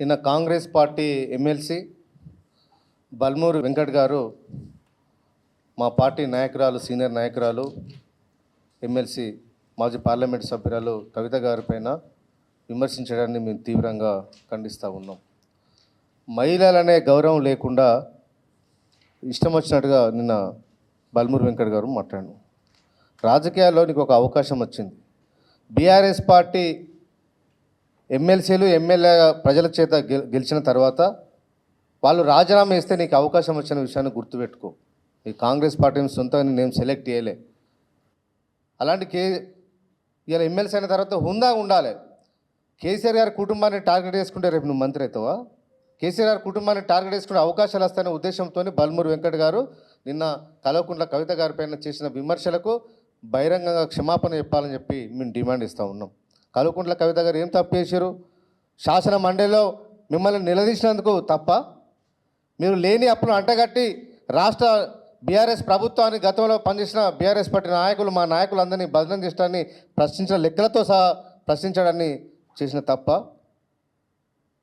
నిన్న Congress party MLC Balmoor Venkat గారు మా పార్టీ నాయకురాలు సీనియర్ నాయకురాలు ఎమ్మెల్సీ మాజీ పార్లమెంట్ సభ్యురాలు కవిత గారి పైన విమర్శించడాన్ని మేము తీవ్రంగా ఖండిస్తూ ఉన్నాం. మహిళలనే గౌరవం లేకుండా ఇష్టం వచ్చినట్టుగా నిన్న బల్మూరు వెంకట్ గారు మాట్లాడాను రాజకీయాల్లో నీకు ఒక అవకాశం వచ్చింది. బీఆర్ఎస్ పార్టీ ఎమ్మెల్సీలు ఎమ్మెల్యే ప్రజల చేత గె- గెలిచిన తర్వాత వాళ్ళు రాజీనామా ఇస్తే నీకు అవకాశం వచ్చిన విషయాన్ని గుర్తుపెట్టుకో. ఈ కాంగ్రెస్ పార్టీని సొంతంగా నేను సెలెక్ట్ చేయలే. అలాంటి కే ఇలా ఎమ్మెల్సీ అయిన తర్వాత హుందా ఉండాలి. కేసీఆర్ గారి కుటుంబాన్ని టార్గెట్ చేసుకుంటే రేపు నువ్వు మంత్రి అవుతావా? కేసీఆర్ గారి కుటుంబాన్ని టార్గెట్ చేసుకునే అవకాశాలు వస్తాయనే ఉద్దేశంతో బల్మూరు వెంకట్ గారు నిన్న కలవకుంట్ల కవిత గారి పైన చేసిన విమర్శలకు బహిరంగంగా క్షమాపణ చెప్పాలని చెప్పి మేము డిమాండ్ ఇస్తూ ఉన్నాం. కలుకుంట్ల కవిత గారు ఏం తప్పు చేశారు? శాసన మండలిలో మిమ్మల్ని నిలదీసినందుకు తప్ప మీరు లేని అప్పులు అంటగట్టి రాష్ట్ర బీఆర్ఎస్ ప్రభుత్వాన్ని గతంలో పనిచేసిన బీఆర్ఎస్ పార్టీ నాయకులు మా నాయకులందరినీ బదనం చేయడాన్ని ప్రశ్నించిన లెక్కలతో సహా ప్రశ్నించడాన్ని చేసిన తప్ప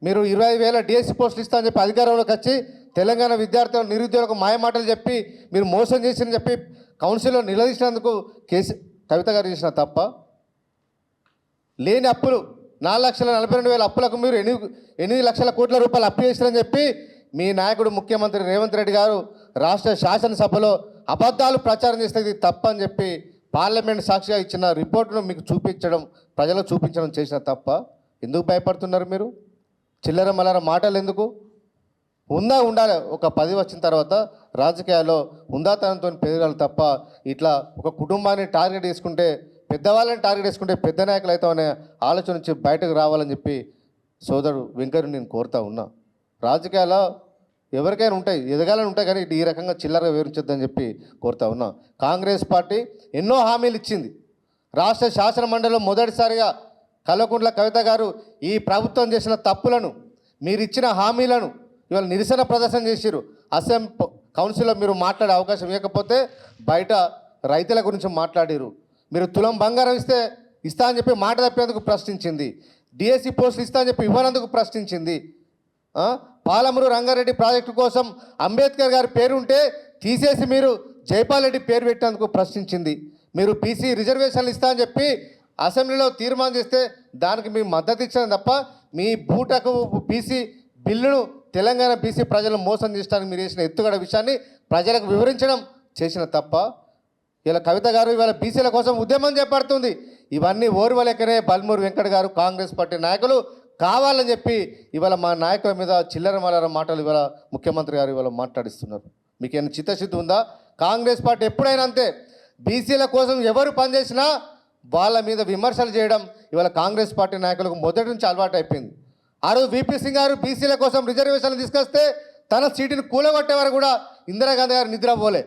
మీరు ఇరవై వేల డిఎస్సి పోస్టులు ఇస్తా అని చెప్పి అధికారంలోకి వచ్చి తెలంగాణ విద్యార్థుల నిరుద్యోగులకు మాయమాటలు చెప్పి మీరు మోసం చేసిన చెప్పి కౌన్సిల్లో నిలదీసినందుకు కేసీ కవిత గారు చేసిన తప్ప లేని అప్పులు. నాలుగు లక్షల నలభై రెండు వేల అప్పులకు మీరు ఎనిమిది ఎనిమిది లక్షల కోట్ల రూపాయలు అప్పు చేశారని చెప్పి మీ నాయకుడు ముఖ్యమంత్రి రేవంత్ రెడ్డి గారు రాష్ట్ర శాసనసభలో అబద్ధాలు ప్రచారం చేస్తే ఇది తప్పని చెప్పి పార్లమెంట్ సాక్షిగా ఇచ్చిన రిపోర్టును మీకు చూపించడం ప్రజలకు చూపించడం చేసిన తప్ప ఎందుకు భయపడుతున్నారు మీరు? చిల్లర మల్లర మాటలు ఎందుకు? ఉందా ఉండాలి. ఒక పది వచ్చిన తర్వాత రాజకీయాల్లో ఉందాతనంతో పెరగాలి తప్ప ఇట్లా ఒక కుటుంబాన్ని టార్గెట్ చేసుకుంటే పెద్దవాళ్ళని టార్గెట్ వేసుకుంటే పెద్ద నాయకులు అవుతామనే ఆలోచన నుంచి బయటకు రావాలని చెప్పి సోదరుడు వెంకరు నేను కోరుతా ఉన్నా. రాజకీయాల్లో ఎవరికైనా ఉంటాయి ఎదగాలని ఉంటాయి కానీ ఈ రకంగా చిల్లరగా వివరించొద్దని చెప్పి కోరుతా ఉన్నా. కాంగ్రెస్ పార్టీ ఎన్నో హామీలు ఇచ్చింది. రాష్ట్ర శాసన మండలిలో మొదటిసారిగా కల్వకుంట్ల కవిత గారు ఈ ప్రభుత్వం చేసిన తప్పులను మీరు ఇచ్చిన హామీలను ఇవాళ నిరసన ప్రదర్శన చేశారు అసెం కౌన్సిల్లో మీరు మాట్లాడే అవకాశం ఇవ్వకపోతే బయట రైతుల గురించి మాట్లాడారు మీరు తులం బంగారం ఇస్తే ఇస్తా అని చెప్పి మాట తప్పేందుకు ప్రశ్నించింది. డిఎస్సి పోస్టులు ఇస్తా అని చెప్పి ఇవ్వనందుకు ప్రశ్నించింది. పాలమూరు రంగారెడ్డి ప్రాజెక్టు కోసం అంబేద్కర్ గారి పేరు ఉంటే తీసేసి మీరు జైపాల్ రెడ్డి పేరు పెట్టేందుకు ప్రశ్నించింది. మీరు బీసీ రిజర్వేషన్లు ఇస్తా అని చెప్పి అసెంబ్లీలో తీర్మానం చేస్తే దానికి మీ మద్దతు ఇచ్చాను తప్ప మీ బూటకు బీసీ బిల్లును తెలంగాణ బీసీ ప్రజలను మోసం చేయడానికి మీరు చేసిన ఎత్తుగడ విషయాన్ని ప్రజలకు వివరించడం చేసిన తప్ప ఇలా కవిత గారు ఇవాళ బీసీల కోసం ఉద్యమం చేపడుతుంది. ఇవన్నీ ఓర్వలేకనే బల్మూరు వెంకట గారు కాంగ్రెస్ పార్టీ నాయకులు కావాలని చెప్పి ఇవాళ మా నాయకుల మీద చిల్లర మల్లర మాటలు ఇవాళ ముఖ్యమంత్రి గారు ఇవాళ మాట్లాడిస్తున్నారు. మీకు ఏమైనా చిత్తశుద్ధి ఉందా? కాంగ్రెస్ పార్టీ ఎప్పుడైనా అంతే బీసీల కోసం ఎవరు పనిచేసినా వాళ్ళ మీద విమర్శలు చేయడం ఇవాళ కాంగ్రెస్ పార్టీ నాయకులకు మొదటి నుంచి అలవాటు అయిపోయింది. ఆ రోజు వీపీ సింగ్ గారు బీసీల కోసం రిజర్వేషన్లు తీసుకొస్తే తన సీటుని కూలగొట్టేవారు కూడా ఇందిరాగాంధీ గారు నిద్రపోలే.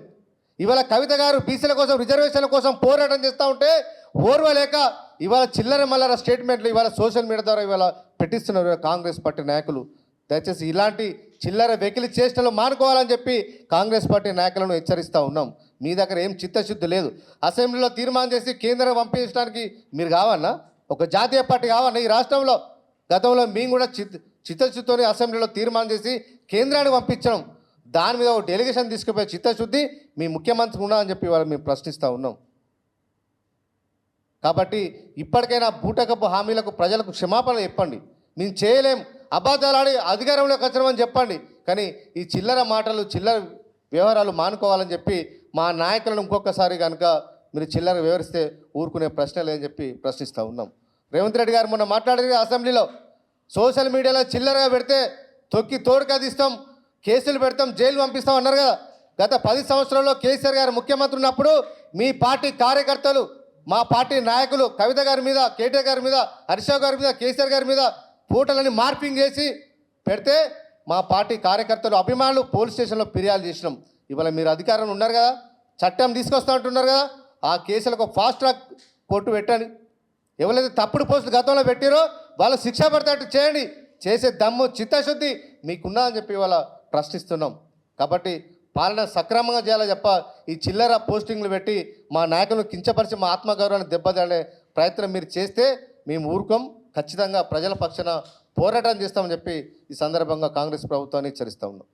ఇవాళ కవిత గారు బీసీల కోసం రిజర్వేషన్ల కోసం పోరాటం చేస్తూ ఉంటే ఓర్వలేక ఇవాళ చిల్లర మల్లర స్టేట్మెంట్లు ఇవాళ సోషల్ మీడియా ద్వారా ఇవాళ పెట్టిస్తున్నారు కాంగ్రెస్ పార్టీ నాయకులు. దయచేసి ఇలాంటి చిల్లర వెకిలి చేష్టలు మానుకోవాలని చెప్పి కాంగ్రెస్ పార్టీ నాయకులను హెచ్చరిస్తూ ఉన్నాం. మీ దగ్గర ఏం చిత్తశుద్ధి లేదు. అసెంబ్లీలో తీర్మానం చేసి కేంద్రం పంపించడానికి మీరు కావన్నా ఒక జాతీయ పార్టీ కావన్నా ఈ రాష్ట్రంలో గతంలో మేము కూడా చిత్ చిత్తశుద్ధితోనే అసెంబ్లీలో తీర్మానం చేసి కేంద్రాన్ని పంపించడం. దాని మీద ఒక డెలిగేషన్ తీసుకుపోయే చిత్తశుద్ధి మీ ముఖ్యమంత్రి ఉన్నా అని చెప్పి వాళ్ళు మేము ప్రశ్నిస్తూ ఉన్నాం. కాబట్టి ఇప్పటికైనా బూటకపు హామీలకు ప్రజలకు క్షమాపణ చెప్పండి. మేము చేయలేం. అబద్ధాలాడి అధికారంలోకి వచ్చామని చెప్పండి. కానీ ఈ చిల్లర మాటలు చిల్లర వ్యవహారాలు మానుకోవాలని చెప్పి మా నాయకులను ఇంకొకసారి కనుక మీరు చిల్లర వివరిస్తే ఊరుకునే ప్రశ్న లేదని చెప్పి ప్రశ్నిస్తూ ఉన్నాం. రేవంత్ రెడ్డి గారు మొన్న మాట్లాడేది అసెంబ్లీలో సోషల్ మీడియాలో చిల్లరగా పెడితే తొక్కి తోడుకా తీస్తాం కేసులు పెడతాం జైలు పంపిస్తాం అన్నారు కదా. గత పది సంవత్సరాల్లో కేసీఆర్ గారు ముఖ్యమంత్రి ఉన్నప్పుడు మీ పార్టీ కార్యకర్తలు మా పార్టీ నాయకులు కవిత గారి మీద కేటీఆర్ గారి మీద హర్ష గారి మీద కేసీఆర్ గారి మీద పూటలని మార్పింగ్ చేసి పెడితే మా పార్టీ కార్యకర్తలు అభిమానులు పోలీస్ స్టేషన్లో ఫిర్యాదు చేసినాం. ఇవాళ మీరు అధికారంలో ఉన్నారు కదా చట్టం తీసుకొస్తా అంటున్నారు కదా ఆ కేసులకు ఫాస్ట్ ట్రాక్ కోర్టు పెట్టండి. ఎవరైతే తప్పుడు పోస్టులు గతంలో పెట్టారో వాళ్ళు శిక్ష పడతాట్టు చేయండి. చేసే దమ్ము చిత్తశుద్ధి మీకున్నా అని చెప్పి ప్రశ్నిస్తున్నాం. కాబట్టి పాలన సక్రమంగా చేయాలో చెప్ప ఈ చిల్లర పోస్టింగ్లు పెట్టి మా నాయకులను కించపరిచి మా ఆత్మగౌరవాన్ని దెబ్బతీయాలనే ప్రయత్నం మీరు చేస్తే మేము ఊరుకోం. ఖచ్చితంగా ప్రజల పక్షాన పోరాటం చేస్తామని చెప్పి ఈ సందర్భంగా కాంగ్రెస్ ప్రభుత్వాన్ని హెచ్చరిస్తా ఉన్నాం.